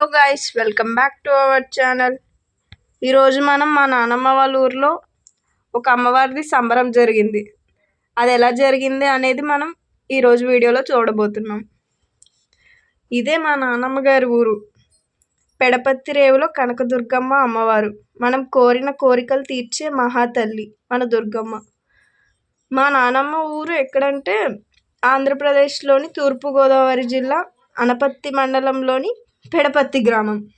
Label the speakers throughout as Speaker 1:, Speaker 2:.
Speaker 1: Hello guys welcome back to our channel ఈరోజు మనం మా నానమ్మ వాళ్ళ ఊర్లో ఒక అమ్మవారిది సంబరం జరిగింది. అది ఎలా జరిగింది అనేది మనం ఈరోజు వీడియోలో చూడబోతున్నాం. ఇదే మా నానమ్మ గారి ఊరు. పెడపత్తి రేవులో కనకదుర్గమ్మ అమ్మవారు. మనం కోరిన కోరికలు తీర్చే మహాతల్లి మన దుర్గమ్మ. మా నానమ్మ ఊరు ఎక్కడంటే ఆంధ్రప్రదేశ్లోని తూర్పుగోదావరి జిల్లా అనపత్తి మండలంలోని పెడపత్తి గ్రామం.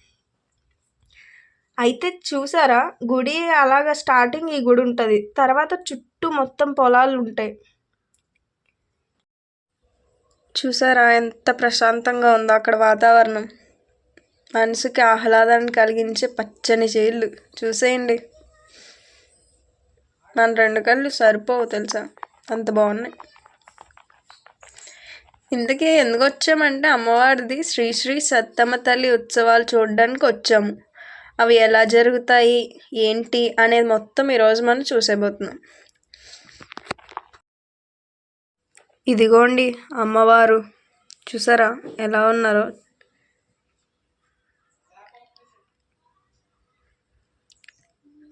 Speaker 1: అయితే చూసారా? గుడి అలాగ స్టార్టింగ్ ఈ గుడి ఉంటుంది. తర్వాత చుట్టూ మొత్తం పొలాలు ఉంటాయి. చూసారా? ఎంత ప్రశాంతంగా ఉందో అక్కడ వాతావరణం. మనసుకి ఆహ్లాదాన్ని కలిగించే పచ్చని చేళ్ళు. చూసేయండి. మన రెండు కళ్ళు సరిపోవు తెలుసా? అంత బాగున్నాయి. ఇందుకే ఎందుకు వచ్చామంటే అమ్మవారిది శ్రీశ్రీ సత్తమ్మ తల్లి ఉత్సవాలు చూడడానికి వచ్చాము. అవి ఎలా జరుగుతాయి? ఏంటి? అనేది మొత్తం ఈరోజు మనం చూసేబోతున్నాం. ఇదిగోండి అమ్మవారు. చూసారా? ఎలా ఉన్నారో?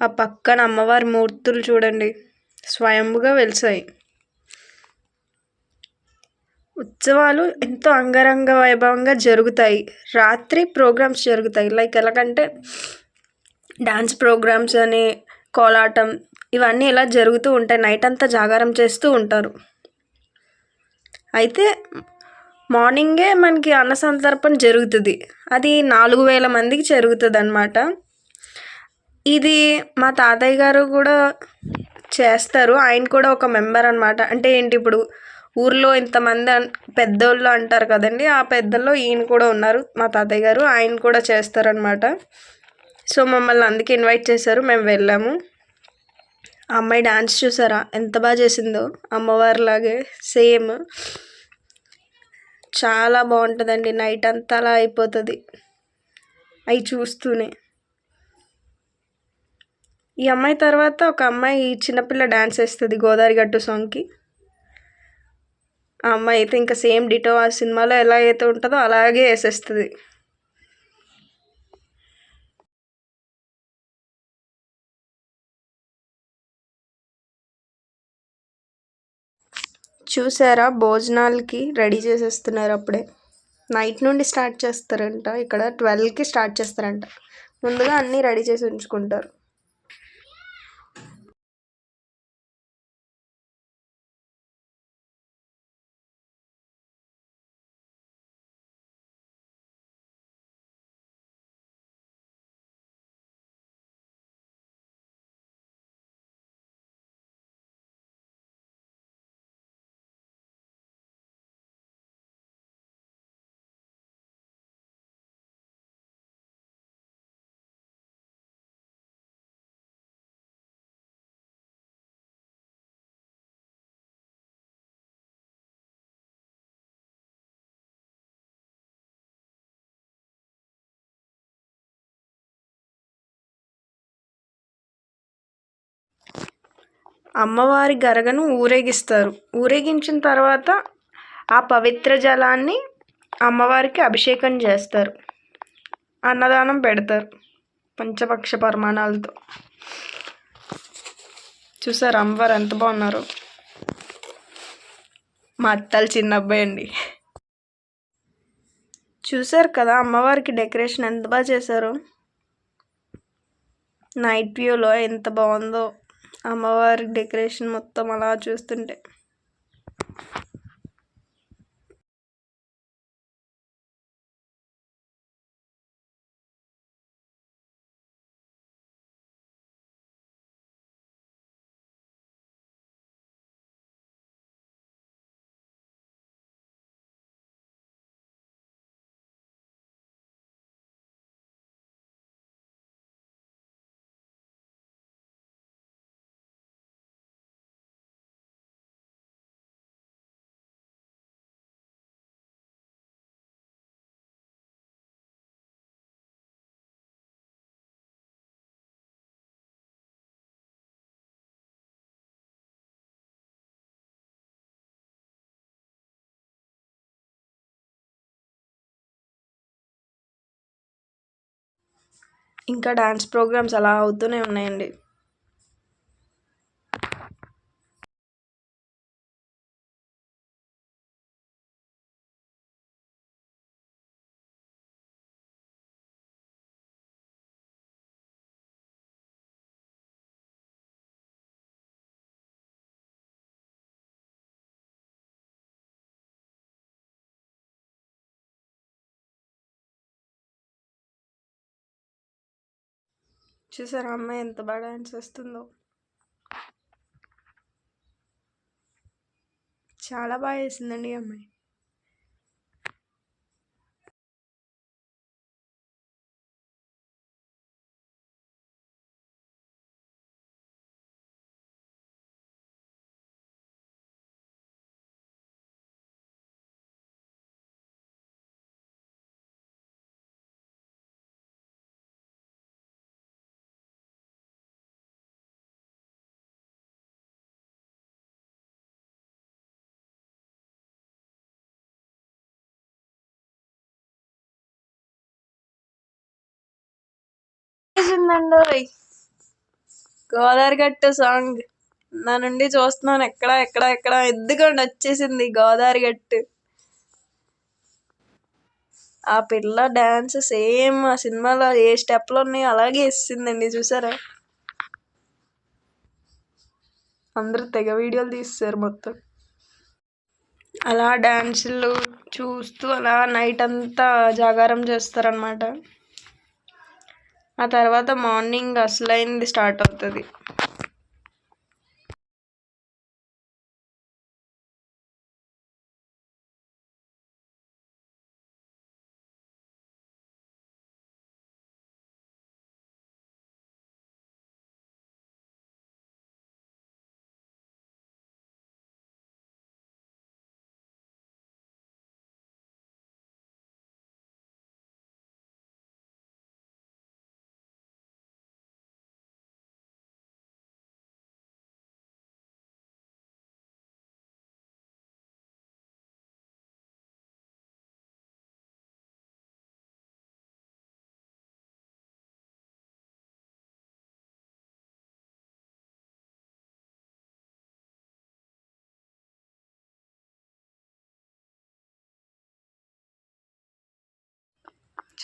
Speaker 1: ఆ పక్కన అమ్మవారి మూర్తులు చూడండి. స్వయంభుగా వెలిసాయి. ఉత్సవాలు ఎంతో అంగరంగ వైభవంగా జరుగుతాయి. రాత్రి ప్రోగ్రామ్స్ జరుగుతాయి. లైక్ ఎలాగంటే డ్యాన్స్ ప్రోగ్రామ్స్ అని కోలాటం ఇవన్నీ ఇలా జరుగుతూ ఉంటాయి. నైట్ అంతా జాగారం చేస్తూ ఉంటారు. అయితే మార్నింగే మనకి అన్న సంతర్పణ జరుగుతుంది. అది నాలుగు వేల మందికి జరుగుతుంది అనమాట ఇది మా తాతయ్య గారు కూడా చేస్తారు. ఆయన కూడా ఒక మెంబర్ అనమాట అంటే ఏంటి ఇప్పుడు ఊర్లో ఇంతమంది పెద్దోళ్ళు అంటారు కదండి ఆ పెద్దల్లో ఈయన కూడా ఉన్నారు మా తాతయ్య గారు ఆయన కూడా చేస్తారనమాట సో మమ్మల్ని అందుకే ఇన్వైట్ చేశారు మేము వెళ్ళాము. ఆ అమ్మాయి డాన్స్ చూసారా? ఎంత బాగా చేసిందో అమ్మవారిలాగే సేమ్. చాలా బాగుంటుందండి నైట్ అంతా అలా అయిపోతుంది అవి చూస్తూనే. ఈ అమ్మాయి తర్వాత ఒక అమ్మాయి చిన్నపిల్ల డ్యాన్స్ వేస్తుంది గోదావరి గట్టు సాంగ్కి. ఆ అమ్మాయి అయితే ఇంకా సేమ్ డిటో ఆ సినిమాలో ఎలా అయితే ఉంటుందో అలాగే వేసేస్తుంది. చూసారా? భోజనాలకి రెడీ చేసేస్తున్నారు అప్పుడే. నైట్ నుండి స్టార్ట్ చేస్తారంట. ఇక్కడ ట్వెల్వ్కి స్టార్ట్ చేస్తారంట. ముందుగా అన్నీ రెడీ చేసి ఉంచుకుంటారు. అమ్మవారి గరగను ఊరేగిస్తారు. ఊరేగించిన తర్వాత ఆ పవిత్ర జలాన్ని అమ్మవారికి అభిషేకం చేస్తారు. అన్నదానం పెడతారు పంచపక్ష పరిమాణాలతో. చూసారు అమ్మవారు ఎంత బాగున్నారు? మా అత్తలు చిన్న అబ్బాయి అండి. చూసారు కదా అమ్మవారికి డెకరేషన్ ఎంత బాగా చేశారు? నైట్ వ్యూలో ఎంత బాగుందో. అమ్మవారి డెకరేషన్ మొత్తం అలా చూస్తుంటే. ఇంకా డ్యాన్స్ ప్రోగ్రామ్స్ అలా అవుతూనే ఉన్నాయండి. చూసారా అమ్మాయి ఎంత బాగా డాన్స్ వేస్తుందో. చాలా బాగా వేసిందండి ఈ అమ్మాయి. వేసిందండి గోదావరి గట్టు సాంగ్. నా నుండి చూస్తున్నాను. ఎక్కడ ఎక్కడ ఎక్కడ. ఎద్దుకోండి వచ్చేసింది గోదావరి గట్టు. ఆ పిల్ల డ్యాన్స్ సేమ్ ఆ సినిమాలో ఏ స్టెప్లు ఉన్నాయో అలాగే వేసిందండి. చూసారా? అందరూ తెగ వీడియోలు తీస్తారు మొత్తం. అలా డ్యాన్సులు చూస్తూ అలా నైట్ అంతా జాగారం చేస్తారనమాట ఆ తర్వాత మార్నింగ్ అసలైంది స్టార్ట్ అవుతుంది.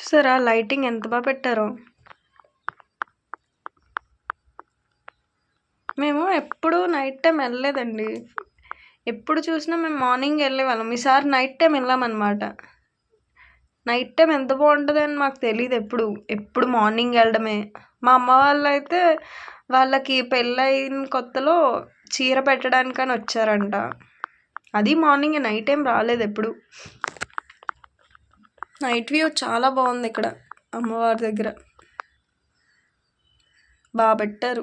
Speaker 1: చూసారా లైటింగ్ ఎంత బాగా పెట్టారో. మేము ఎప్పుడు నైట్ టైం వెళ్ళలేదండి. ఎప్పుడు చూసినా మేము మార్నింగ్ వెళ్ళేవాళ్ళం. ఈసారి నైట్ టైం వెళ్ళామన్నమాట. నైట్ టైం ఎంత బాగుంటుంది అని మాకు తెలియదు ఎప్పుడు. ఎప్పుడు మార్నింగ్ వెళ్ళడమే. మా అమ్మ వాళ్ళు అయితే వాళ్ళకి పెళ్ళైన కొత్తలో చీర పెట్టడానికని వచ్చారంట. అది మార్నింగ్ నైట్ టైం రాలేదు ఎప్పుడు. నైట్ వ్యూ చాలా బాగుంది ఇక్కడ అమ్మవారి దగ్గర. బాగా పెట్టారు.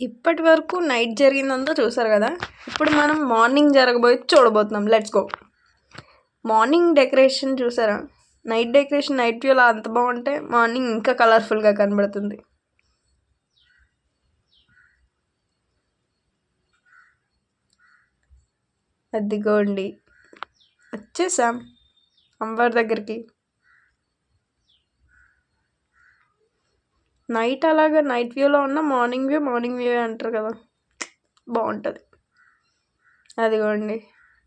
Speaker 1: ఇప్పటి వరకు నైట్ జరిగిందంతా చూసారు కదా? ఇప్పుడు మనం మార్నింగ్ జరగబోయి చూడబోతున్నాం. లెట్స్ గో మార్నింగ్ డెకరేషన్ చూసారా? నైట్ డెకరేషన్ నైట్ వ్యూలో అంత బాగుంటే మార్నింగ్ ఇంకా కలర్ఫుల్గా కనబడుతుంది. అదిగోండి. వచ్చేసాం. అమ్మవారి దగ్గరికి. నైట్ అలాగా నైట్ వ్యూలో ఉన్న మార్నింగ్ వ్యూ మార్నింగ్ వ్యూ అంటారు కదా. బాగుంటుంది. అదిగోండి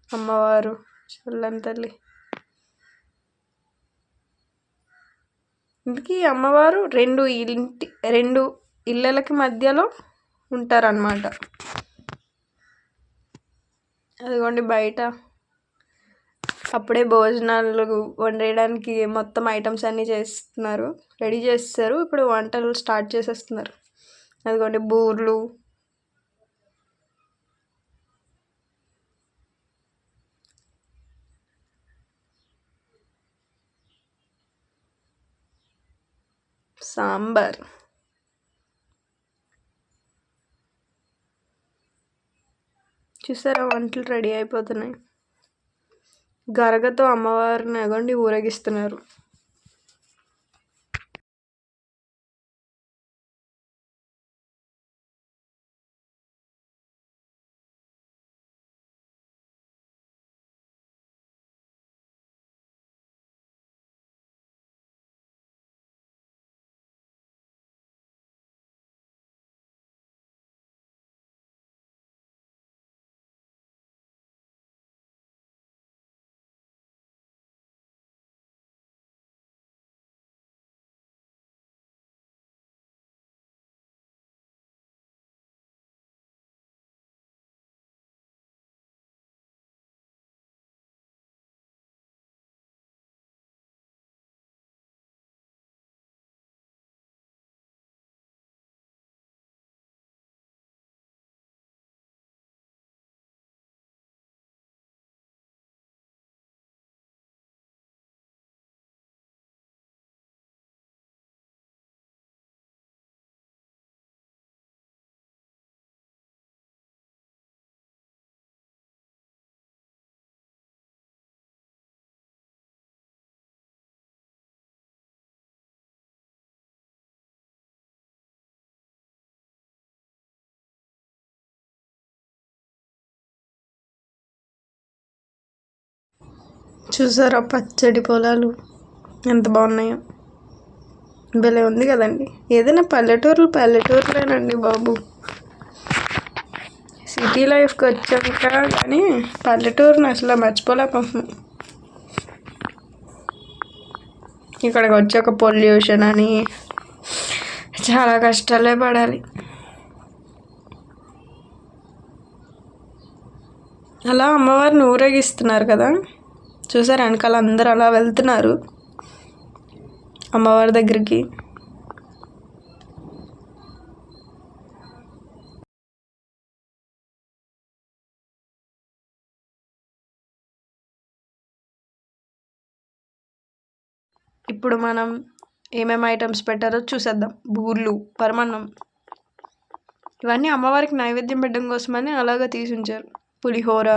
Speaker 1: అమ్మవారు చల్లని తల్లి. ఇందుకీ అమ్మవారు రెండు ఇంటి రెండు ఇళ్ళలకి మధ్యలో ఉంటారన్నమాట. అదిగోండి బయట. అప్పుడే భోజనాలు వండేయడానికి మొత్తం ఐటమ్స్ అన్నీ చేస్తున్నారు. రెడీ చేస్తారు. ఇప్పుడు వంటలు స్టార్ట్ చేసేస్తున్నారు. అదిగోండి బూర్లు. సాంబార్. చూసారా వంటలు రెడీ అయిపోతున్నాయి. గరగతో అమ్మవారిని ఎగండి ఊరేగిస్తున్నారు. చూసారా పచ్చడి పొలాలు ఎంత బాగున్నాయో. భలే ఉంది కదండి. ఏదైనా పల్లెటూరులు పల్లెటూరులేనండి బాబు. సిటీ లైఫ్కి వచ్చాక కానీ పల్లెటూరుని అసలు మర్చిపోలేకపోతున్నాం. ఇక్కడికి వచ్చాక పొల్యూషన్ అని చాలా కష్టాలే పడాలి. అలా అమ్మవారిని ఊరేగిస్తున్నారు కదా. చూసారు వెనకాల అందరూ అలా వెళ్తున్నారు. అమ్మవారి దగ్గరికి. ఇప్పుడు మనం ఏమేమి ఐటమ్స్ పెట్టారో చూసేద్దాం. బూర్లు పరమాన్నం. ఇవన్నీ అమ్మవారికి నైవేద్యం పెట్టడం కోసమని అలాగా తీసి ఉంచారు పులిహోర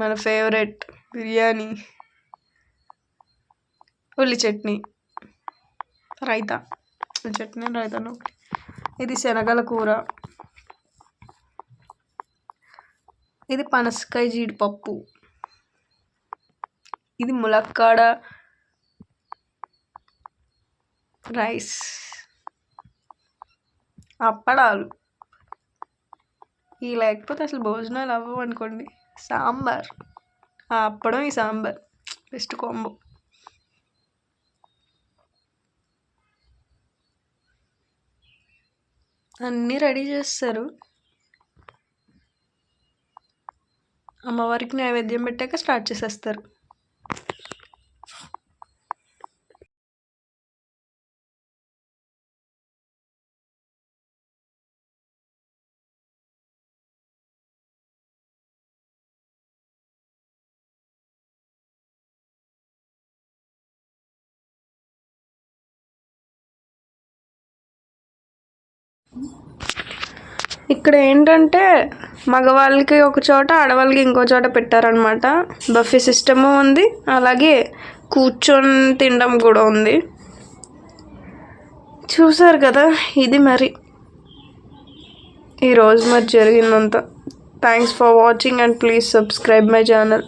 Speaker 1: మన ఫేవరెట్ బిర్యానీ. ఉల్లి చట్నీ. రైతా. చట్నీ రైతాను ఇది శనగల కూర. ఇది పనసకాయ జీడిపప్పు. ఇది ములక్కాడ రైస్. అప్పడాలు. ఈ లేకపోతే అసలు భోజనాలు అవ్వవు అనుకోండి. సాంబార్. ఆ అప్పడం ఈ సాంబార్. Best combo. అన్నీ రెడీ చేస్తారు. అమ్మవారికి నైవేద్యం పెట్టాక స్టార్ట్ చేసేస్తారు. ఇక్కడ ఏంటంటే మగవాళ్ళకి ఒక చోట ఆడవాళ్ళకి ఇంకో చోట పెట్టారనమాట బఫే సిస్టము ఉంది. అలాగే కూర్చొని తినడం కూడా ఉంది. చూసారు కదా ఇది మరి. ఈరోజు మరి జరిగిందంతా. Thanks for watching and please subscribe my channel